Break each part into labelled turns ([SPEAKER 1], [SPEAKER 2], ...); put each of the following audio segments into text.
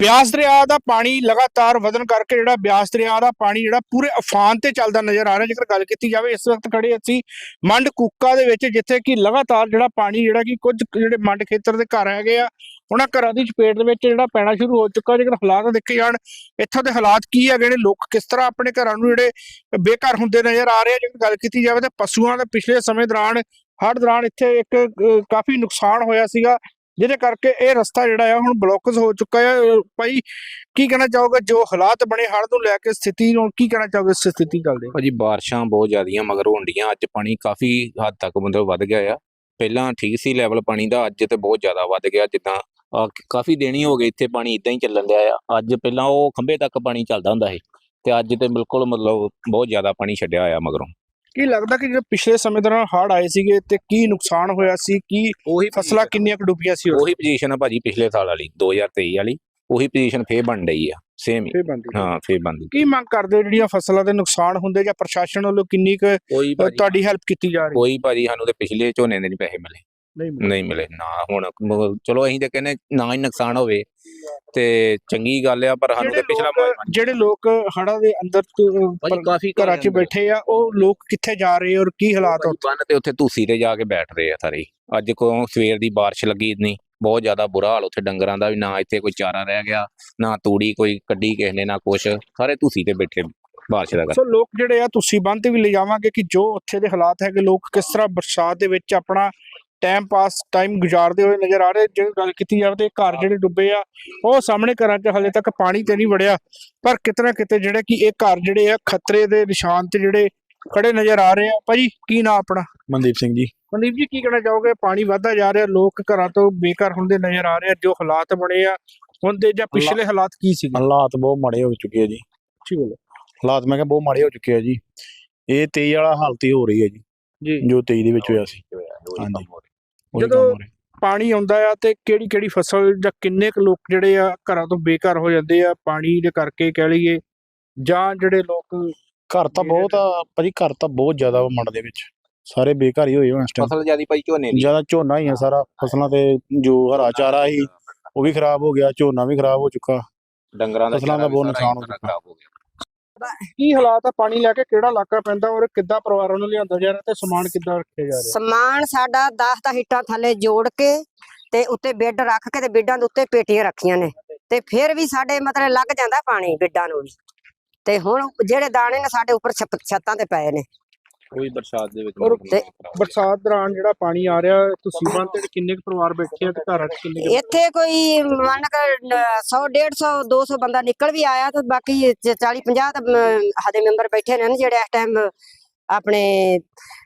[SPEAKER 1] ਬਿਆਸ ਦਰਿਆ ਦਾ ਪਾਣੀ ਲਗਾਤਾਰ ਵਧਣ ਕਰਕੇ ਜਿਹੜਾ ਬਿਆਸ ਦਰਿਆ ਦਾ ਪਾਣੀ ਜਿਹੜਾ ਪੂਰੇ ਅਫਾਨ ਤੇ ਚੱਲਦਾ ਨਜ਼ਰ ਆ ਰਿਹਾ, ਜੇਕਰ ਗੱਲ ਕੀਤੀ ਜਾਵੇ, ਇਸ ਵਕਤ ਖੜੇ ਅਸੀਂ ਮੰਡ ਕੁੱਕਾ ਦੇ ਵਿੱਚ, ਜਿੱਥੇ ਕਿ ਲਗਾਤਾਰ ਜਿਹੜਾ ਪਾਣੀ ਜਿਹੜਾ ਕਿ ਕੁਝ ਜਿਹੜੇ ਮੰਡ ਖੇਤਰ ਦੇ ਘਰ ਹੈਗੇ ਆ, ਉਹਨਾਂ ਘਰਾਂ ਦੀ ਚਪੇਟ ਦੇ ਵਿੱਚ ਜਿਹੜਾ ਪੈਣਾ ਸ਼ੁਰੂ ਹੋ ਚੁੱਕਾ, ਜੇਕਰ ਹਾਲਾਤ ਦੇਖੇ ਜਾਣ, ਇੱਥੋਂ ਦੇ ਹਾਲਾਤ ਕੀ ਹੈਗੇ ਨੇ, ਲੋਕ ਕਿਸ ਤਰ੍ਹਾਂ ਆਪਣੇ ਘਰਾਂ ਨੂੰ ਜਿਹੜੇ ਬੇਘਰ ਹੁੰਦੇ ਨਜ਼ਰ ਆ ਰਹੇ ਆ, ਜੇਕਰ ਗੱਲ ਕੀਤੀ ਜਾਵੇ ਤਾਂ ਪਸ਼ੂਆਂ ਦੇ ਪਿਛਲੇ ਸਮੇਂ ਦੌਰਾਨ, ਹੜ੍ਹ ਦੌਰਾਨ ਇੱਥੇ ਇੱਕ ਕਾਫੀ ਨੁਕਸਾਨ ਹੋਇਆ ਸੀਗਾ ਜਿਹਦੇ ਕਰਕੇ ਇਹ ਰਸਤਾ ਜਿਹੜਾ ਆ ਹੁਣ ਬਲੌਕਸ ਹੋ ਚੁੱਕਾ ਹੈ ਭਾਈ, ਕੀ ਕਹਿਣਾ ਚਾਹੋਗੇ? ਜੋ ਹਾਲਾਤ ਬਣੇ ਹੜ੍ਹ ਨੂੰ ਲੈ ਕੇ ਸਥਿਤੀ ਨੂੰ ਕੀ ਕਹਿਣਾ ਚਾਹੋਗੇ ਇਸ ਸਥਿਤੀ ਚੱਲਦੇ
[SPEAKER 2] ਭਾਜੀ, ਬਾਰਿਸ਼ਾਂ ਬਹੁਤ ਜ਼ਿਆਦੀਆਂ ਮਗਰ ਹੁੰਦੀਆਂ। ਅੱਜ ਪਾਣੀ ਕਾਫੀ ਹੱਦ ਤੱਕ ਮਤਲਬ ਵੱਧ ਗਿਆ ਆ। ਪਹਿਲਾਂ ਠੀਕ ਸੀ ਲੈਵਲ ਪਾਣੀ ਦਾ, ਅੱਜ ਤੇ ਬਹੁਤ ਜ਼ਿਆਦਾ ਵੱਧ ਗਿਆ। ਜਿੱਦਾਂ ਆਹ ਕ- ਕਾਫੀ ਦੇਣੀ ਹੋ ਗਏ ਇੱਥੇ ਪਾਣੀ, ਇਦਾਂ ਹੀ ਚੱਲਣ ਡਿਆ ਆ। ਅੱਜ ਪਹਿਲਾਂ ਉਹ ਖੰਭੇ ਤੱਕ ਪਾਣੀ ਚੱਲਦਾ ਹੁੰਦਾ ਸੀ। ਤੇ ਅੱਜ ਤੇ ਬਿਲਕੁਲ ਮਤਲਬ ਬਹੁਤ ਜ਼ਿਆਦਾ ਪਾਣੀ ਛੱਡਿਆ ਹੋਇਆ ਮਗਰੋਂ।
[SPEAKER 1] ਕੀ ਲੱਗਦਾ ਕਿ ਜਿਹੜੇ ਪਿਛਲੇ ਸਮੇਂ ਦੌਰਾਨ ਹੜ੍ਹ ਆਏ ਸੀਗੇ ਤੇ ਕੀ ਨੁਕਸਾਨ ਹੋਇਆ ਸੀ? ਕੀ
[SPEAKER 2] ਉਹੀ
[SPEAKER 1] ਫਸਲਾਂ ਕਿੰਨੀਆਂ ਕੁ ਡੁੱਬੀਆਂ ਸੀ?
[SPEAKER 2] ਉਹੀ ਪੋਜੀਸ਼ਨ ਆ ਭਾਜੀ ਪਿਛਲੇ ਸਾਲ ਵਾਲੀ 2023 ਵਾਲੀ। ਉਹੀ ਪੋਜੀਸ਼ਨ ਫੇਰ ਬਣ ਰਹੀ ਆ ਸੇਮ ਹੀ।
[SPEAKER 1] ਬੰਦੀ
[SPEAKER 2] ਹਾਂ ਫੇਰ ਬਣਦੀ
[SPEAKER 1] ਕੀ ਮੰਗ ਕਰਦੇ ਹੋ ਜਿਹੜੀਆਂ ਫਸਲਾਂ ਦੇ ਨੁਕਸਾਨ ਹੁੰਦੇ ਜਾਂ ਪ੍ਰਸ਼ਾਸਨ ਵੱਲੋਂ ਕਿੰਨੀ ਕੁ
[SPEAKER 2] ਕੋਈ
[SPEAKER 1] ਅ,
[SPEAKER 2] ਭਾਜੀ
[SPEAKER 1] ਤੁਹਾਡੀ ਹੈਲਪ ਕੀਤੀ ਜਾ ਰਹੀ?
[SPEAKER 2] ਕੋਈ ਭਾਜੀ ਸਾਨੂੰ ਤੇ ਪਿਛਲੇ ਝੋਨੇ ਦੇ ਨਹੀਂ ਪੈਸੇ ਮਿਲੇ।
[SPEAKER 1] ਨਹੀਂ
[SPEAKER 2] ਨਹੀਂ ਮਿਲੇ ਨਾ ਹੁਣ ਮ- ਚਲੋ ਅਸੀਂ ਤੇ ਕਹਿੰਦੇ ਨਾ ਹੀ ਨੁਕਸਾਨ ਹੋਵੇ। ਤੇ ਚੰਗੀ ਗੱਲ ਆ ਪਰ ਸਾਨੂੰ ਤੇ
[SPEAKER 1] ਜਿਹੜੇ
[SPEAKER 2] ਪਿਛਲਾ
[SPEAKER 1] ਲੋਕ ਜਿਹੜੇ ਲੋਕ ਹੜ੍ਹਾਂ ਦੇ ਅੰਦਰ ਤੋਂ, ਪਰ-
[SPEAKER 2] ਕਾਫੀ
[SPEAKER 1] ਘਰਾਂ 'ਚ ਬੈਠੇ ਆ ਉਹ ਲੋਕ ਕਿੱਥੇ ਜਾ ਰਹੇ ਔਰ ਕੀ ਹਾਲਾਤ ਆ ਉੱਥੇ?
[SPEAKER 2] ਬੰਨ ਤੇ ਉੱਥੇ ਧੂਸੀ ਤੇ ਜਾ ਕੇ ਬੈਠ ਰਹੇ ਆ ਸਾਰੇ ਹੀ। ਅੱਜ ਕੋ ਸਵੇਰ ਦੀ ਬਾਰਿਸ਼ ਲੱਗੀ ਨਹੀਂ ਬਹੁਤ ਜ਼ਿਆਦਾ ਬੁਰਾ ਹਾਲ ਉੱਥੇ ਡੰਗਰਾਂ ਦਾ ਵੀ ਨਾ ਇੱਥੇ ਕੋਈ ਚਾਰਾ ਰਹਿ ਗਿਆ ਨਾ ਤੂੜੀ ਕੋਈ ਕੱਢੀ ਕਿਸੇ ਨੇ ਨਾ ਕੁਛ। ਸਾਰੇ ਧੂਸੀ ਤੇ ਬੈਠੇ ਬਾਰਿਸ਼ ਦਾ ਕਰ
[SPEAKER 1] ਸੋ ਲੋਕ ਜਿਹੜੇ ਆ ਤੁਸੀਂ ਬੰਦ ਤੇ ਵੀ ਲੈ ਜਾਵਾਂਗੇ ਕਿ ਜੋ ਉੱਥੇ ਦੇ ਹਾਲਾਤ ਹੈਗੇ ਲੋਕ ਕਿਸ ਤਰ੍ਹਾਂ ਬਰਸਾਤ ਦੇ ਵਿੱਚ ਆਪਣਾ ਟਾਈਮ ਪਾਸ ਟਾਈਮ ਗੁਜ਼ਾਰਦੇ ਹੋਏ ਨਜ਼ਰ ਆ ਰਹੇ। ਜੇ ਗੱਲ ਕੀਤੀ ਜਾਵੇ ਤੇ ਘਰ ਜਿਹੜੇ ਡੁੱਬੇ ਆ ਉਹ ਸਾਹਮਣੇ ਘਰਾਂ 'ਚ ਹਲੇ ਤੱਕ ਪਾਣੀ ਤੇ ਨਹੀਂ ਵੜਿਆ। ਪਰ ਕਿਤਨਾ ਕਿਤੇ ਜਿਹੜੇ ਕਿ ਇਹ ਘਰ ਜਿਹੜੇ ਆ ਖਤਰੇ ਦੇ ਨਿਸ਼ਾਨ ਤੇ ਜਿਹੜੇ ਖੜੇ ਨਜ਼ਰ ਆ ਰਹੇ ਆ। ਭਾਜੀ ਕੀ ਨਾਂ ਆਪਣਾ?
[SPEAKER 3] ਮਨਦੀਪ ਸਿੰਘ ਜੀ।
[SPEAKER 1] ਮਨਦੀਪ ਜੀ ਕੀ ਕਹਿਣਾ ਚਾਹੋਗੇ? ਪਾਣੀ ਵੱਧਦਾ ਜਾ ਰਿਹਾ ਲੋਕ ਘਰਾਂ ਤੋਂ ਬੇਘਰ ਹੁੰਦੇ ਨਜ਼ਰ ਆ ਰਹੇ ਆ। ਜੋ ਹਾਲਾਤ ਬਣੇ ਆ ਹੁਣ ਦੇ ਜਾਂ ਪਿਛਲੇ ਹਾਲਾਤ ਕੀ ਸੀ
[SPEAKER 3] ਹਾਲਾਤ ਬਹੁਤ ਮਾੜੇ ਹੋ ਚੁੱਕੇ ਆ ਜੀ।
[SPEAKER 1] ਜੀ ਬੋਲੋ
[SPEAKER 3] ਹਾਲਾਤ ਮੈਂ ਕਿਹਾ ਬਹੁਤ ਮਾੜੇ ਹੋ ਚੁੱਕੇ ਆ ਜੀ। ਇਹ 23 ਵਾਲਾ ਹਾਲਤ ਹੀ ਹੋ ਰਹੀ ਹੈ ਜੀ।
[SPEAKER 1] ਜੀ।
[SPEAKER 3] ਜੋ 23 ਦੇ ਵਿੱਚ ਹੋਇਆ ਸੀ। ਹਾਂਜੀ।
[SPEAKER 1] ਜਦੋਂ-। ਪਾਣੀ ਆਉਂਦਾ ਆ ਤੇ ਕਿਹੜੀ ਕਿਹੜੀ ਫਸਲ ਜਾਂ ਕਿੰਨੇ ਕੁ ਲੋਕ ਜਿਹੜੇ ਆ ਘਰਾਂ ਤੋਂ ਬੇਘਰ ਹੋ ਜਾਂਦੇ ਆ ਪਾਣੀ ਦੇ ਕਰਕੇ ਕਹਿ ਲਈਏ ਜਾਂ ਜਿਹੜੇ ਲੋਕ
[SPEAKER 3] ਘਰ ਤਾਂ ਬਹੁਤ ਆ ਭਾਜੀ ਘਰ ਤਾਂ ਬਹੁਤ ਜ਼ਿਆਦਾ ਵਾ ਮੰਡ ਦੇ ਵਿੱਚ। ਸਾਰੇ ਬੇਘਰ ਹੀ ਹੋਏ ਹੋਏ ਇਸ ਟਾਈਮ
[SPEAKER 2] ਫਸਲ ਜਿਆਦੀ ਭਾਈ ਝੋਨੇ ਦੀ।
[SPEAKER 3] ਜ਼ਿਆਦਾ ਝੋਨਾ ਹੀ ਆ ਸਾਰਾ ਫਸਲਾਂ ਤੇ ਜੋ ਹਰਾ ਚਾਰਾ ਸੀ ਉਹ ਵੀ ਖਰਾਬ ਹੋ ਗਿਆ ਝੋਨਾ ਵੀ ਖਰਾਬ ਹੋ ਚੁੱਕਾ।
[SPEAKER 2] ਡੰਗਰਾਂ ਦਾ
[SPEAKER 3] ਫਸਲਾਂ ਦਾ ਬਹੁਤ ਨੁਕਸਾਨ ਹੋ
[SPEAKER 2] ਸਾਰਾ ਖਰਾਬ ਹੋ ਗਿਆ।
[SPEAKER 1] ਕੀ ਹਾਲਾਤ ਆ? ਪਾਣੀ ਲੈ ਕੇ ਕਿਹੜਾ ਇਲਾਕਾ ਪੈਂਦਾ ਔਰ ਕਿੱਦਾਂ ਪਰਿਵਾਰਾਂ ਨੂੰ ਲਿਆਂਦਾ ਜਾ ਰਿਹਾ ਤੇ ਸਮਾਨ ਕਿੱਦਾਂ ਰੱਖਿਆ ਜਾ ਰਿਹਾ?
[SPEAKER 4] ਸਮਾਨ ਸਾਡਾ 10 ਤਾਂ ਹਿੱਟਾਂ ਥੱਲੇ ਜੋੜ ਕੇ ਤੇ ਉੱਤੇ ਬੈੱਡ ਰੱਖ ਕੇ ਤੇ ਬੈੱਡਾਂ ਦੇ ਉੱਤੇ ਪੇਟੀਆਂ ਰੱਖੀਆਂ ਨੇ ਤੇ ਫਿਰ ਵੀ ਸਾਡੇ ਮਤਲਬ ਲੱਗ ਜਾਂਦਾ ਪਾਣੀ ਬੈੱਡਾਂ ਨੂੰ ਵੀ। ਤੇ ਹੁਣ ਜਿਹੜੇ ਦਾਣੇ ਨੇ ਸਾਡੇ ਉੱਪਰ ਛੱਤਾਂ ਤੇ ਪਏ ਨੇ।
[SPEAKER 2] ਉਹੀ ਬਰਸਾਤ ਦੇ ਵਿੱਚ
[SPEAKER 1] ਔਰ
[SPEAKER 4] ਤੇ-
[SPEAKER 1] ਬਰਸਾਤ ਦੌਰਾਨ ਜਿਹੜਾ ਪਾਣੀ ਆ ਰਿਹਾ ਤੁਸੀਂ ਬੰਦ ਤੇ ਕਿੰਨੇ ਕੁ ਪਰਿਵਾਰ ਬੈਠੇ ਆ ਤੇ ਘਰਾਂ 'ਚ ਕਿੰਨੇ ਕੁ-
[SPEAKER 4] ਇੱਥੇ ਕੋਈ ਮੰਨ ਕਰ 100 150 200 ਬੰਦਾ ਨਿਕਲ ਵੀ ਆਇਆ ਤੇ ਬਾਕੀ 40 50 ਤਾਂ ਸਾਡੇ ਮੈਂਬਰ ਬੈਠੇ ਨੇ ਨਾ ਜਿਹੜੇ ਇਸ ਟਾਈਮ ਆਪਣੇ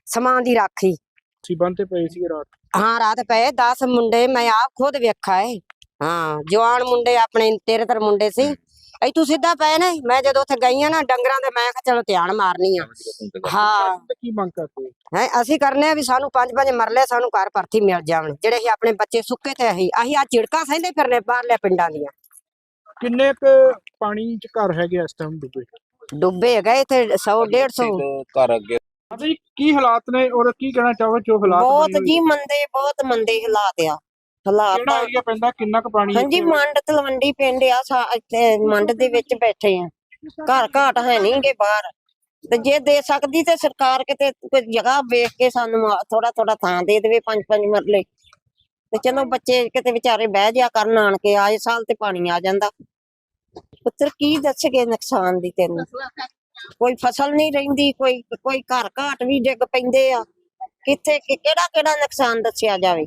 [SPEAKER 4] ਸਮਾਨ ਦੀ ਰਾਖੀ।
[SPEAKER 1] ਤੁਸੀਂ ਬੰਦ ਤੇ ਪਏ ਸੀ ਰਾਤ?
[SPEAKER 4] ਹਾਂ ਰਾਤ ਪਏ। 10 ਮੁੰਡੇ ਮੈਂ ਆਪ ਖੁਦ ਵੇਖਾ ਏ। ਹਾਂ ਜਵਾਨ ਮੁੰਡੇ ਆਪਣੇ ਤੇਰੇ ਤਰ ਮੁੰਡੇ ਸੀ। ਇੱਥੋਂ ਸਿੱਧਾ ਪਏ ਨੇ ਮੈਂ ਜਦੋਂ ਉੱਥੇ ਗਈ ਆ ਨਾ ਡੰਗਰਾਂ ਦੇ ਮੈਂ ਕਿਹਾ ਚਲੋ ਧਿਆਨ ਮਾਰਨੀ ਆ। ਹਾਂ।
[SPEAKER 1] ਤੇ ਕੀ ਮੰਗ ਕਰਦੇ ਹੋ?
[SPEAKER 4] ਅਸੀਂ ਕਰਨੇ ਆ ਵੀ ਸਾਨੂੰ ਪੰਜ ਪੰਜ ਮਰਲੇ ਸਾਨੂੰ ਘਰ ਭਰਤੀ ਮਿਲ ਜਾਣ ਜਿਹੜੇ ਅਸੀਂ ਆਪਣੇ ਬੱਚੇ ਸੁੱਕੇ ਤੇ ਅਸੀਂ ਅਸੀਂ ਆ ਝਿੜਕਾਂ ਸਹਿੰਦੇ ਫਿਰਨੇ ਬਾਹਰਲੇ ਪਿੰਡਾਂ ਦੀਆਂ।
[SPEAKER 1] ਕਿੰਨੇ ਕੁ ਪਾਣੀ 'ਚ ਘਰ ਹੈਗੇ ਇਸ ਟਾਈਮ ਡੁੱਬੇ?
[SPEAKER 4] ਡੁੱਬੇ ਗਏ ਤੇ 100 150
[SPEAKER 2] ਇੱਕ ਘਰ ਅੱਗੇ
[SPEAKER 1] ਜੀ ਕੀ ਹਾਲਾਤ ਨੇ ਔਰ ਕੀ ਕਹਿਣਾ ਚਾਹੋਗੇ ਜੋ ਹਾਲਾਤ
[SPEAKER 5] ਬਹੁਤ? ਜੀ ਮੰਦੇ ਬਹੁਤ ਮੰਦੇ ਹਾਲਾਤ ਆ।
[SPEAKER 1] ਕਿਹੜਾ
[SPEAKER 5] ਤਾਂ-
[SPEAKER 1] ਏਰੀਆ ਪੈਂਦਾ? ਕਿੰਨਾ ਕੁ ਪਾਣੀ
[SPEAKER 5] ਹਾਂਜੀ? ਮੰਡ ਤਲਵੰਡੀ ਪਿੰਡ ਆ ਸਾ- ਇੱਥੇ ਮੰਡ ਦੇ ਵਿੱਚ ਬੈਠੇ ਆ। ਘਰ ਘਾਟ ਹੈ ਨਹੀਂਗੇ ਬਾਹਰ। ਤੇ ਜੇ ਦੇ ਸਕਦੀ ਤੇ ਸਰਕਾਰ ਕਿਤੇ ਕੋਈ ਜਗ੍ਹਾ ਵੇਖ ਕੇ ਸਾਨੂੰ ਥੋੜਾ ਥੋੜਾ ਥਾਂ ਦੇ ਦੇਵੇ ਪੰਜ ਪੰਜ ਮਰਲੇ। ਤੇ ਚਲੋ ਬੱਚੇ ਕਿਤੇ ਵਿਚਾਰੇ ਬਹਿ ਜਾ ਕਰਨ ਆਣ ਕੇ ਆਏ ਸਾਲ ਤੇ ਪਾਣੀ ਆ ਜਾਂਦਾ। ਪੁੱਤਰ ਕੀ ਦੱਸਗੇ ਨੁਕਸਾਨ ਦੀ ਤੈਨੂੰ? ਕੋਈ ਫਸਲ ਨਹੀਂ ਰਹਿੰਦੀ ਕੋਈ ਕੋਈ ਘਰ ਘਾਟ ਵੀ ਡਿੱਗ ਪੈਂਦੇ ਆ। ਕਿੱਥੇ ਕਿ- ਕਿਹੜਾ ਕਿਹੜਾ ਨੁਕਸਾਨ ਦੱਸਿਆ ਜਾਵੇ?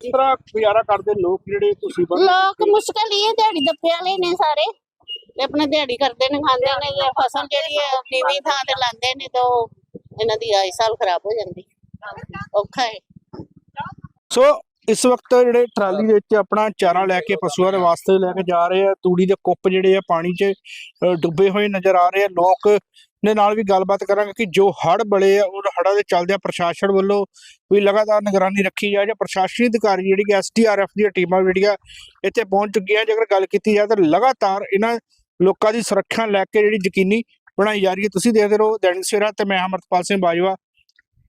[SPEAKER 1] ਕਿਸ ਤਰ੍ਹਾਂ ਗੁਜ਼ਾਰਾ ਕਰਦੇ ਲੋਕ ਜਿਹੜੇ ਤੁਸੀਂ ਬੰਦ
[SPEAKER 6] ਲੋਕ ਮੁਸ਼ਕਲ ਹੀ ਹੈ ਦਿਹਾੜੀ ਦੱਪੇ ਵਾਲੇ ਨੇ ਸਾਰੇ। ਤੇ ਆਪਣਾ ਦਿਹਾੜੀ ਕਰਦੇ ਨੇ ਖਾਂਦੇ ਨੇ ਇਹ ਫਸਲ ਜਿਹੜੀ ਹੈ ਨੀਵੀਂ ਥਾਂ ਤੇ ਲਾਉਂਦੇ ਨੇ ਤਾਂ ਉਹ ਇਹਨਾਂ ਦੀ ਆਈ ਸਾਲ ਖਰਾਬ ਹੋ ਜਾਂਦੀ। ਔਖਾ ਹੈ।
[SPEAKER 1] ਸੋ ਇਸ ਵਕਤ ਜਿਹੜੇ ਟਰਾਲੀ ਦੇ ਵਿੱਚ ਆਪਣਾ ਚਾਰਾ ਲੈ ਕੇ, ਪਸ਼ੂਆਂ ਦੇ ਵਾਸਤੇ ਲੈ ਕੇ ਜਾ ਰਹੇ ਆ, ਤੂੜੀ ਦੇ ਕੁੱਪ ਜਿਹੜੇ ਆ ਪਾਣੀ 'ਚ ਡੁੱਬੇ ਹੋਏ ਨਜ਼ਰ ਆ ਰਹੇ ਆ। ਲੋਕ ਦੇ ਨਾਲ ਵੀ ਗੱਲਬਾਤ ਕਰਾਂਗੇ ਕਿ ਜੋ ਹੜ੍ਹ ਬੜੇ ਆ ਉਹ ਹੜ੍ਹਾਂ ਦੇ ਚੱਲਦਿਆਂ ਪ੍ਰਸ਼ਾਸਨ ਵੱਲੋਂ ਵੀ ਲਗਾਤਾਰ ਨਿਗਰਾਨੀ ਰੱਖੀ ਜਾਏ ਜਾਂ ਪ੍ਰਸ਼ਾਸਨੀ ਅਧਿਕਾਰੀ ਜਿਹੜੀ ਕਿ ਐਸਡੀਆਰਐਫ ਦੀਆਂ ਟੀਮਾਂ ਜਿਹੜੀਆਂ ਇੱਥੇ ਪਹੁੰਚ ਚੁੱਕੀਆਂ। ਜੇਕਰ ਗੱਲ ਕੀਤੀ ਜਾਏ ਤਾਂ ਲਗਾਤਾਰ ਇਹਨਾਂ ਲੋਕਾਂ ਦੀ ਸੁਰੱਖਿਆ ਲੈ ਕੇ ਜਿਹੜੀ ਯਕੀਨੀ ਬਣਾਈ ਜਾ ਰਹੀ ਹੈ। ਤੁਸੀਂ ਦੇਖਦੇ ਰਹੋ ਦੈਨਿਕ ਸਵੇਰਾ ਤੇ ਮੈਂ ਅਮਰਤਪਾਲ ਸਿੰਘ ਬਾਜਵਾ,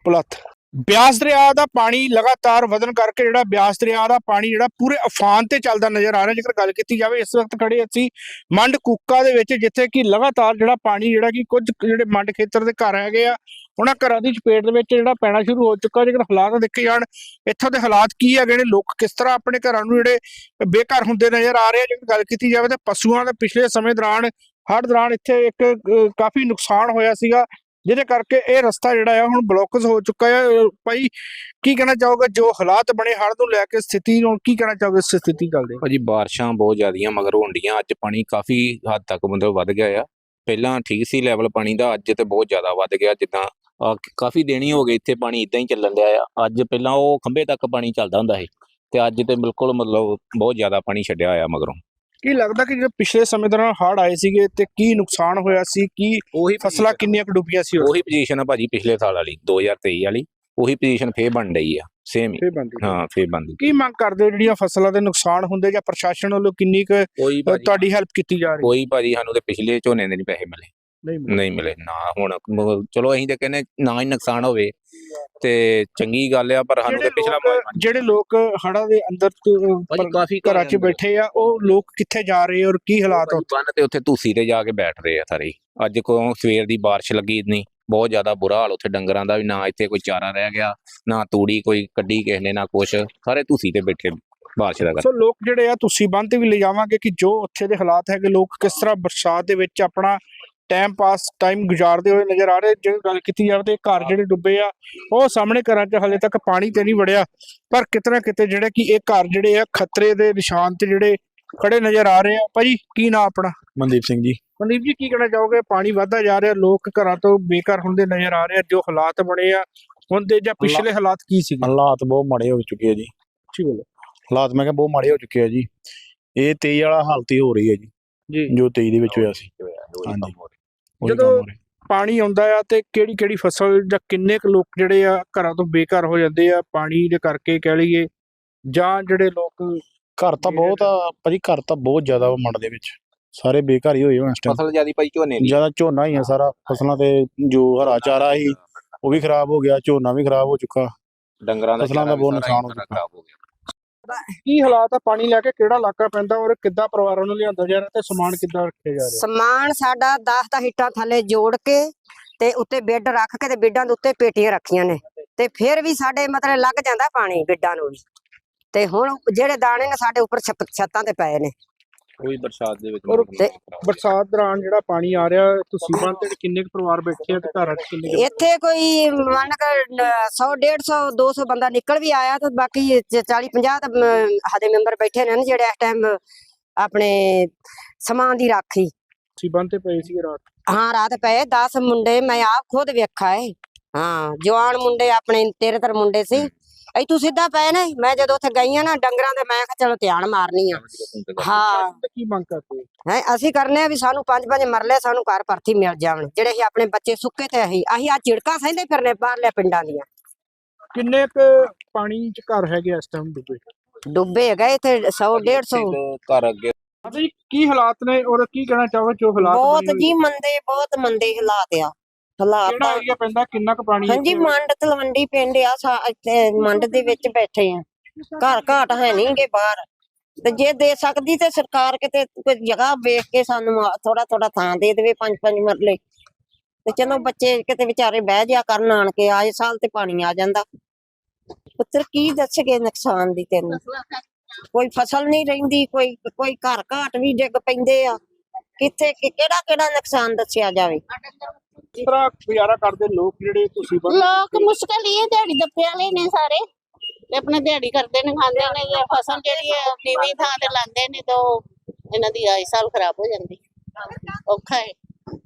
[SPEAKER 1] ਪੁਲੱਥ। ਬਿਆਸ ਦਰਿਆ ਦਾ ਪਾਣੀ ਲਗਾਤਾਰ ਵਧਣ ਕਰਕੇ ਜਿਹੜਾ ਬਿਆਸ ਦਰਿਆ ਦਾ ਪਾਣੀ ਜਿਹੜਾ ਪੂਰੇ ਅਫਾਨ ਤੇ ਚੱਲਦਾ ਨਜ਼ਰ ਆ ਰਿਹਾ, ਜੇਕਰ ਗੱਲ ਕੀਤੀ ਜਾਵੇ, ਇਸ ਵਕਤ ਖੜੇ ਅਸੀਂ ਮੰਡ ਕੂਕਾ ਦੇ ਵਿੱਚ, ਜਿੱਥੇ ਕਿ ਲਗਾਤਾਰ ਜਿਹੜਾ ਪਾਣੀ ਜਿਹੜਾ ਕਿ ਕੁਝ ਜਿਹੜੇ ਮੰਡ ਖੇਤਰ ਦੇ ਘਰ ਹੈਗੇ ਆ, ਉਹਨਾਂ ਘਰਾਂ ਦੀ ਚਪੇਟ ਦੇ ਵਿੱਚ ਜਿਹੜਾ ਪੈਣਾ ਸ਼ੁਰੂ ਹੋ ਚੁੱਕਾ, ਜੇਕਰ ਹਾਲਾਤ ਦੇਖੇ ਜਾਣ, ਇੱਥੋਂ ਦੇ ਹਾਲਾਤ ਕੀ ਹੈਗੇ ਨੇ? ਲੋਕ ਕਿਸ ਤਰ੍ਹਾਂ ਆਪਣੇ ਘਰਾਂ ਨੂੰ ਜਿਹੜੇ ਬੇਘਰ ਹੁੰਦੇ ਨਜ਼ਰ ਆ ਰਹੇ ਆ? ਜੇਕਰ ਗੱਲ ਕੀਤੀ ਜਾਵੇ ਤਾਂ ਪਸ਼ੂਆਂ ਦੇ ਪਿਛਲੇ ਸਮੇਂ ਦੌਰਾਨ, ਹੜ੍ਹ ਦੌਰਾਨ ਇੱਥੇ ਇੱਕ ਕਾਫੀ ਨੁਕਸਾਨ ਹੋਇਆ ਸੀਗਾ। ਜਿਹਦੇ ਕਰਕੇ ਇਹ ਰਸਤਾ ਜਿਹੜਾ ਆ ਹੁਣ ਬਲੌਕਸ ਹੋ ਚੁੱਕਾ ਹੈ ਭਾਈ, ਕੀ ਕਹਿਣਾ ਚਾਹੋਗੇ? ਜੋ ਹਾਲਾਤ ਬਣੇ ਹੜ੍ਹ ਨੂੰ ਲੈ ਕੇ ਸਥਿਤੀ ਨੂੰ, ਕੀ ਕਹਿਣਾ ਚਾਹੋਗੇ ਇਸ ਸਥਿਤੀ ਚੱਲਦੇ
[SPEAKER 2] ਭਾਜੀ, ਬਾਰਿਸ਼ਾਂ ਬਹੁਤ ਜ਼ਿਆਦੀਆਂ ਮਗਰ ਹੁੰਦੀਆਂ। ਅੱਜ ਪਾਣੀ ਕਾਫੀ ਹੱਦ ਤੱਕ ਮਤਲਬ ਵੱਧ ਗਿਆ ਆ। ਪਹਿਲਾਂ ਠੀਕ ਸੀ ਲੈਵਲ ਪਾਣੀ ਦਾ, ਅੱਜ ਤੇ ਬਹੁਤ ਜ਼ਿਆਦਾ ਵੱਧ ਗਿਆ। ਜਿੱਦਾਂ ਆਹ ਕ- ਕਾਫੀ ਦੇਣੀ ਹੋ ਗਈ, ਇੱਥੇ ਪਾਣੀ ਇਦਾਂ ਹੀ ਚੱਲਣ ਲਿਆ ਆ। ਅੱਜ ਪਹਿਲਾਂ ਉਹ ਖੰਭੇ ਤੱਕ ਪਾਣੀ ਚੱਲਦਾ ਹੁੰਦਾ ਸੀ। ਤੇ ਅੱਜ ਤੇ ਬਿਲਕੁਲ ਮਤਲਬ ਬਹੁਤ ਜ਼ਿਆਦਾ ਪਾਣੀ ਛੱਡਿਆ ਹੋਇਆ ਮਗਰੋਂ।
[SPEAKER 1] ਕੀ ਲੱਗਦਾ ਕਿ ਜਿਹੜੇ ਪਿਛਲੇ ਸਮੇਂ ਦੌਰਾਨ ਹੜ੍ਹ ਆਏ ਸੀਗੇ ਤੇ ਕੀ ਨੁਕਸਾਨ ਹੋਇਆ ਸੀ? ਕੀ
[SPEAKER 2] ਉਹੀ
[SPEAKER 1] ਫਸਲਾਂ ਕਿੰਨੀਆਂ ਕੁ ਡੁੱਬੀਆਂ ਸੀ
[SPEAKER 2] ਉਹੀ ਪੋਜੀਸ਼ਨ ਆ ਭਾਜੀ ਪਿਛਲੇ ਸਾਲ ਵਾਲੀ 2023 ਵਾਲੀ ਉਹੀ ਪੋਜੀਸ਼ਨ ਫੇਰ ਬਣ ਰਹੀ ਆ ਸੇਮ ਹੀ।
[SPEAKER 1] ਫੇ ਬੰਦੀ
[SPEAKER 2] ਹਾਂ ਫੇਰ ਬਣਦੀ
[SPEAKER 1] ਕੀ ਮੰਗ ਕਰਦੇ ਹੋ ਜਿਹੜੀਆਂ ਫਸਲਾਂ ਦੇ ਨੁਕਸਾਨ ਹੁੰਦੇ ਜਾਂ ਪ੍ਰਸ਼ਾਸਨ ਵੱਲੋਂ ਕਿੰਨੀ ਕੁ
[SPEAKER 2] ਕੋਈ
[SPEAKER 1] ਅਹ,
[SPEAKER 2] ਭਾਜੀ
[SPEAKER 1] ਤੁਹਾਡੀ ਹੈਲਪ ਕੀਤੀ ਜਾ ਰਹੀ?
[SPEAKER 2] ਕੋਈ ਭਾਜੀ ਸਾਨੂੰ ਤੇ ਪਿਛਲੇ ਝੋਨੇ ਦੇ ਨਹੀਂ ਪੈਸੇ ਮਿਲੇ।
[SPEAKER 1] ਨਹੀਂ ਮਿਲੀ?
[SPEAKER 2] ਨਹੀਂ ਮਿਲੇ ਨਾ ਹੁਣ ਮ- ਚਲੋ ਅਸੀਂ ਤੇ ਕਹਿੰਦੇ ਨਾ ਹੀ ਨੁਕਸਾਨ ਹੋਵੇ ਤੇ ਚੰਗੀ ਗੱਲ ਆ ਪਰ ਸਾਨੂੰ ਤੇ
[SPEAKER 1] ਜਿਹੜੇ
[SPEAKER 2] ਪਿਛਲਾ
[SPEAKER 1] ਲੋਕ ਜਿਹੜੇ ਲੋਕ ਹੜ੍ਹਾਂ ਦੇ ਅੰਦਰ ਤੋਂ, ਅਹ,
[SPEAKER 2] ਭਾਜੀ
[SPEAKER 1] ਪਰ-
[SPEAKER 2] ਕਾਫੀ
[SPEAKER 1] ਘਰਾਂ 'ਚ ਬੈਠੇ ਆ ਉਹ ਲੋਕ ਕਿੱਥੇ ਜਾ ਰਹੇ ਔਰ ਕੀ ਹਾਲਾਤ ਆ
[SPEAKER 2] ਬੰਨ ਤੇ ਉੱਥੇ ਧੂਸੀ ਤੇ ਜਾ ਕੇ ਬੈਠ ਰਹੇ ਆ ਸਾਰੇ ਹੀ। ਅੱਜ ਕੋ ਸਵੇਰ ਦੀ ਬਾਰਿਸ਼ ਲੱਗੀ ਨਹੀਂ ਬਹੁਤ ਜ਼ਿਆਦਾ ਬੁਰਾ ਹਾਲ ਉੱਥੇ ਡੰਗਰਾਂ ਦਾ ਵੀ ਨਾ ਇੱਥੇ ਕੋਈ ਚਾਰਾ ਰਹਿ ਗਿਆ ਨਾ ਤੂੜੀ ਕੋਈ ਕੱਢੀ ਕਿਸੇ ਨੇ ਨਾ ਕੁਛ ਸਾਰੇ ਧੂਸੀ ਤੇ ਬੈਠੇ ਬਾਰਿਸ਼ ਦਾ ਕਰ
[SPEAKER 1] ਸੋ ਲੋਕ ਜਿਹੜੇ ਆ ਤੁਸੀਂ ਬੰਨ ਤੇ ਵੀ ਲੈ ਜਾਵਾਂਗੇ ਕਿ ਜੋ ਉੱਥੇ ਦੇ ਹਾਲਾਤ ਹੈਗੇ ਲੋਕ ਕਿਸ ਤਰ੍ਹਾਂ ਬਰਸਾਤ ਦੇ ਵਿੱਚ ਆਪਣਾ ਟਾਈਮ ਪਾਸ ਟਾਈਮ ਗੁਜ਼ਾਰਦੇ ਹੋਏ ਨਜ਼ਰ ਆ ਰਹੇ ਜੇ ਗੱਲ ਕੀਤੀ ਜਾਵੇ ਤੇ ਘਰ ਜਿਹੜੇ ਡੁੱਬੇ ਆ ਉਹ ਸਾਹਮਣੇ ਘਰਾਂ 'ਚ ਹਲੇ ਤੱਕ ਪਾਣੀ ਤੇ ਨਹੀਂ ਵੜਿਆ। ਪਰ ਕਿਤੇ ਨਾ ਕਿਤੇ ਜਿਹੜੇ ਕਿ ਇਹ ਘਰ ਜਿਹੜੇ ਆ ਖਤਰੇ ਦੇ ਨਿਸ਼ਾਨ ਤੇ ਜਿਹੜੇ ਖੜੇ ਨਜ਼ਰ ਆ ਰਹੇ ਆ। ਭਾਜੀ ਕੀ ਨਾਂ ਆਪਣਾ?
[SPEAKER 3] ਮਨਦੀਪ ਸਿੰਘ ਜੀ।
[SPEAKER 1] ਮਨਦੀਪ ਜੀ ਕੀ ਕਹਿਣਾ ਚਾਹੋਗੇ? ਪਾਣੀ ਵੱਧਦਾ ਜਾ ਰਿਹਾ ਲੋਕ ਘਰਾਂ ਤੋਂ ਬੇਘਰ ਹੁੰਦੇ ਨਜ਼ਰ ਆ ਰਹੇ ਆ ਜੋ ਹਾਲਾਤ ਬਣੇ ਆ। ਹੁਣ ਦੇ ਜਾਂ ਪਿਛਲੇ ਹਾਲਾਤ ਕੀ ਸੀਗੇ?
[SPEAKER 3] ਹਾਲਾਤ ਬਹੁਤ ਮਾੜੇ ਹੋ ਚੁੱਕੇ ਆ ਜੀ।
[SPEAKER 1] ਜੀ ਬੋਲੋ
[SPEAKER 3] ਹਾਲਾਤ ਮੈਂ ਕਿਹਾ ਬਹੁਤ ਮਾੜੇ ਹੋ ਚੁੱਕੇ ਆ ਜੀ। ਇਹ 23 ਵਾਲਾ ਹਾਲਤ ਹੀ ਹੋ ਰਹੀ ਹੈ ਜੀ
[SPEAKER 1] ਜੀ।
[SPEAKER 3] ਜੋ 23 ਦੇ ਵਿੱਚ ਹੋਇਆ ਸੀ। ਹਾਂਜੀ।
[SPEAKER 1] ਜਦੋਂ-। ਪਾਣੀ ਆਉਂਦਾ ਆ ਤੇ ਕਿਹੜੀ ਕਿਹੜੀ ਫਸਲ ਜਾਂ ਕਿੰਨੇ ਕੁ ਲੋਕ ਜਿਹੜੇ ਆ ਘਰਾਂ ਤੋਂ ਬੇਘਰ ਹੋ ਜਾਂਦੇ ਆ ਪਾਣੀ ਦੇ ਕਰਕੇ ਕਹਿ ਲਈਏ ਜਾਂ ਜਿਹੜੇ ਲੋਕ
[SPEAKER 3] ਘਰ ਤਾਂ ਬਹੁਤ ਆ ਭਾਜੀ ਘਰ ਤਾਂ ਬਹੁਤ ਜ਼ਿਆਦਾ ਵਾ ਮੰਡ ਦੇ ਵਿੱਚ। ਸਾਰੇ ਬੇਘਰ ਹੀ ਹੋਏ ਹੋਏ ਇਸ ਟਾਈਮ
[SPEAKER 2] ਫਸਲ ਜਿਆਦੀ ਭਾਈ ਝੋਨੇ ਦੀ।
[SPEAKER 3] ਜ਼ਿਆਦਾ ਝੋਨਾ ਹੀ ਆ ਸਾਰਾ ਫਸਲਾਂ ਤੇ ਜੋ ਹਰਾ ਚਾਰਾ ਸੀ ਉਹ ਵੀ ਖਰਾਬ ਹੋ ਗਿਆ ਝੋਨਾ ਵੀ ਖਰਾਬ ਹੋ ਚੁੱਕਾ।
[SPEAKER 2] ਡੰਗਰਾਂ ਦਾ
[SPEAKER 3] ਫਸਲਾਂ ਦਾ ਬਹੁਤ ਨੁਕਸਾਨ ਹੋ ਚੁੱਕਾ।
[SPEAKER 2] ਖਰਾਬ ਹੋ ਗਿਆ।
[SPEAKER 1] ਕੀ ਹਾਲਾਤ ਆ? ਪਾਣੀ ਲੈ ਕੇ ਕਿਹੜਾ ਇਲਾਕਾ ਪੈਂਦਾ ਔਰ ਕਿੱਦਾਂ ਪਰਿਵਾਰਾਂ ਨੂੰ ਲਿਆਂਦਾ ਜਾ ਰਿਹਾ ਤੇ ਸਮਾਨ ਕਿੱਦਾਂ ਰੱਖਿਆ ਜਾ ਰਿਹਾ?
[SPEAKER 4] ਸਮਾਨ ਸਾਡਾ 10 ਤਾਂ ਹਿੱਟਾਂ ਥੱਲੇ ਜੋੜ ਕੇ ਤੇ ਉੱਤੇ ਬੈੱਡ ਰੱਖ ਕੇ ਤੇ ਬੈੱਡਾਂ ਦੇ ਉੱਤੇ ਪੇਟੀਆਂ ਰੱਖੀਆਂ ਨੇ। ਤੇ ਫਿਰ ਵੀ ਸਾਡੇ ਮਤਲਬ ਲੱਗ ਜਾਂਦਾ ਪਾਣੀ ਬੈੱਡਾਂ ਨੂੰ ਵੀ। ਤੇ ਹੁਣ ਜਿਹੜੇ ਦਾਣੇ ਨੇ ਸਾਡੇ ਉੱਪਰ ਛੱਤਾਂ ਤੇ ਪਏ ਨੇ।
[SPEAKER 2] ਉਹ ਵੀ ਬਰਸਾਤ ਦੇ ਵਿੱਚ
[SPEAKER 1] ਔਰ
[SPEAKER 4] ਤੇ-।
[SPEAKER 1] ਬਰਸਾਤ ਦੌਰਾਨ ਜਿਹੜਾ ਪਾਣੀ ਆ ਰਿਹਾ ਤੁਸੀਂ ਬੰਦ ਤੇ ਕਿੰਨੇ ਕੁ ਪਰਿਵਾਰ ਬੈਠੇ ਆ ਤੇ ਘਰਾਂ 'ਚ ਕਿੰਨੇ ਕੁ-
[SPEAKER 4] ਇੱਥੇ ਕੋਈ ਮੰਨ ਕਰ 100 150 200 ਬੰਦਾ ਨਿਕਲ ਵੀ ਆਇਆ ਤੇ ਬਾਕੀ 40 50 ਤਾਂ ਸਾਡੇ ਮੈਂਬਰ ਬੈਠੇ ਨੇ ਨਾ ਜਿਹੜੇ ਇਸ ਟਾਈਮ ਆਪਣੇ ਸਮਾਨ ਦੀ ਰਾਖੀ।
[SPEAKER 1] ਤੁਸੀਂ ਬੰਦ ਤੇ ਪਏ ਸੀ ਰਾਤ?
[SPEAKER 4] ਹਾਂ ਰਾਤ ਪਏ 10 ਮੁੰਡੇ ਮੈਂ ਆਪ ਖੁਦ ਵੇਖਾ ਏ। ਹਾਂ ਜਵਾਨ ਮੁੰਡੇ ਆਪਣੇ ਤੇਰੇ ਤਰ ਮੁੰਡੇ ਸੀ। ਇੱਥੋਂ ਸਿੱਧਾ ਪਏ ਨੇ ਮੈਂ ਜਦੋਂ ਉੱਥੇ ਗਈ ਆ ਨਾ ਡੰਗਰਾਂ ਦੇ ਮੈਂ ਕਿਹਾ ਚਲੋ ਧਿਆਨ ਮਾਰਨੀ ਆ। ਹਾਂ।
[SPEAKER 1] ਕੀ ਮੰਗ ਕਰਦੇ ਹੋ?
[SPEAKER 4] ਹੈ ਅਸੀਂ ਕਰਨੇ ਆ ਵੀ ਸਾਨੂੰ ਪੰਜ ਪੰਜ ਮਰਲੇ ਸਾਨੂੰ ਘਰ ਭਰਤੀ ਮਿਲ ਜਾਵਣ ਜਿਹੜੇ ਅਸੀਂ ਆਪਣੇ ਬੱਚੇ ਸੁੱਕੇ ਤੇ ਅਸੀਂ ਅਸੀਂ ਆ ਝਿੜਕਾਂ ਸਹਿੰਦੇ ਫਿਰਨੇ ਬਾਹਰਲੇ ਪਿੰਡਾਂ ਦੀਆਂ।
[SPEAKER 1] ਕਿੰਨੇ ਕੁ ਪਾਣੀ 'ਚ ਘਰ ਹੈਗੇ ਇਸ ਟਾਈਮ ਡੁੱਬੇ?
[SPEAKER 4] ਡੁੱਬੇ ਗਏ ਤੇ 100 150
[SPEAKER 2] ਇੱਕ ਘਰ ਅੱਗੇ।
[SPEAKER 1] ਅੱਛਾ ਜੀ ਕੀ ਹਾਲਾਤ ਨੇ ਔਰ ਕੀ ਕਹਿਣਾ ਚਾਹੋਗੇ ਜੋ ਹਾਲਾਤ
[SPEAKER 5] ਬਹੁਤ? ਜੀ ਮੰਦੇ ਬਹੁਤ ਮੰਦੇ ਹਾਲਾਤ ਆ।
[SPEAKER 1] ਕਿਹੜਾ ਏਰੀਆ ਪੈਂਦਾ? ਕਿੰਨਾ ਕੁ ਪਾਣੀ
[SPEAKER 5] ਹਾਂਜੀ
[SPEAKER 1] ਇੱਥੇ?
[SPEAKER 5] ਮੰਡ ਤਲਵੰਡੀ ਪਿੰਡ ਆ ਸਾ- ਇੱਥੇ ਮੰਡ ਦੇ ਵਿੱਚ ਬੈਠੇ ਆ। ਘਰ ਘਾਟ ਹੈ ਨਹੀਂਗੇ ਬਾਹਰ। ਤੇ ਜੇ ਦੇ ਸਕਦੀ ਤੇ ਸਰਕਾਰ ਕਿਤੇ ਕੋਈ ਜਗ੍ਹਾ ਵੇਖ ਕੇ ਸਾਨੂੰ ਥੋੜਾ ਥੋੜਾ ਥਾਂ ਦੇ ਦੇਵੇ ਪੰਜ ਪੰਜ ਮਰਲੇ। ਤੇ ਚਲੋ ਬੱਚੇ ਕਿਤੇ ਵਿਚਾਰੇ ਬਹਿ ਜਾ ਕਰਨ ਆਣ ਕੇ ਆਏ ਸਾਲ ਤੇ ਪਾਣੀ ਆ ਜਾਂਦਾ। ਪੁੱਤਰ ਕੀ ਦੱਸਗੇ ਨੁਕਸਾਨ ਦੀ ਤੈਨੂੰ? ਕੋਈ ਫਸਲ ਨਹੀਂ ਰਹਿੰਦੀ ਕੋਈ ਕੋਈ ਘਰ ਘਾਟ ਵੀ ਡਿੱਗ ਪੈਂਦੇ ਆ। ਕਿੱਥੇ ਕਿ- ਕਿਹੜਾ ਕਿਹੜਾ ਨੁਕਸਾਨ ਦੱਸਿਆ ਜਾਵੇ?
[SPEAKER 1] ਕਿਸ ਤਰ੍ਹਾਂ ਗੁਜ਼ਾਰਾ ਕਰਦੇ ਲੋਕ ਜਿਹੜੇ ਤੁਸੀਂ ਬੰਦ
[SPEAKER 6] ਲੋਕ ਮੁਸ਼ਕਲ ਹੀ ਹੈ ਦਿਹਾੜੀ ਦੱਪੇ ਵਾਲੇ ਨੇ ਸਾਰੇ। ਤੇ ਆਪਣਾ ਦਿਹਾੜੀ ਕਰਦੇ ਨੇ ਖਾਂਦੇ ਨੇ ਜੇ ਫਸਲ ਜਿਹੜੀ ਹੈ ਨੀਵੀਂ ਥਾਂ ਤੇ ਲਾਉਂਦੇ ਨੇ ਤਾਂ ਉਹ ਇਹਨਾਂ ਦੀ ਆਈ ਸਾਲ ਖਰਾਬ ਹੋ ਜਾਂਦੀ। ਔਖਾ ਹੈ।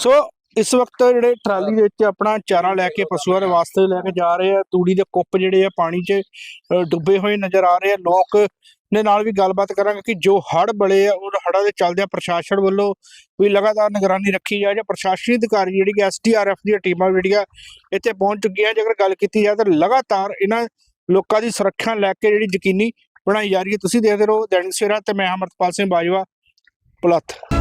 [SPEAKER 1] ਸੋ ਇਸ ਵਕਤ ਜਿਹੜੇ ਟਰਾਲੀ ਦੇ ਵਿੱਚ ਆਪਣਾ ਚਾਰਾ ਲੈ ਕੇ ਪਸ਼ੂਆਂ ਦੇ ਵਾਸਤੇ ਲੈ ਕੇ ਜਾ ਰਹੇ ਆ। ਤੂੜੀ ਦੇ ਕੁੱਪ ਜਿਹੜੇ ਆ ਪਾਣੀ 'ਚ ਡੁੱਬੇ ਹੋਏ ਨਜ਼ਰ ਆ ਰਹੇ ਆ। ਲੋਕ ਦੇ ਨਾਲ ਵੀ ਗੱਲਬਾਤ ਕਰਾਂਗੇ ਕਿ ਜੋ ਹੜ੍ਹ ਬਲੇ ਆ, ਉਹ ਹੜ੍ਹਾਂ ਦੇ ਚੱਲਦਿਆਂ ਪ੍ਰਸ਼ਾਸਨ ਵੱਲੋਂ ਵੀ ਲਗਾਤਾਰ ਨਿਗਰਾਨੀ ਰੱਖੀ ਜਾ ਜਾਂ ਪ੍ਰਸ਼ਾਸਨੀ ਅਧਿਕਾਰੀ ਜਿਹੜੀ ਕਿ ਐਸਡੀਆਰਐਫ ਦੀਆਂ ਟੀਮਾਂ ਜਿਹੜੀਆਂ ਇੱਥੇ ਪਹੁੰਚ ਚੁੱਕੀਆਂ, ਜੇਕਰ ਗੱਲ ਕੀਤੀ ਜਾਏ ਤਾਂ ਲਗਾਤਾਰ ਇਹਨਾਂ ਲੋਕਾਂ ਦੀ ਸੁਰੱਖਿਆ ਲੈ ਕੇ ਜਿਹੜੀ ਯਕੀਨੀ ਬਣਾਈ ਜਾ ਰਹੀ ਹੈ। ਤੁਸੀਂ ਦੇਖਦੇ ਰਹੋ ਦੈਨਿਕ ਸਵੇਰਾ ਤੇ ਮੈਂ ਅਮਰਤਪਾਲ ਸਿੰਘ ਬਾਜਵਾ, ਪੁਲੱਥ।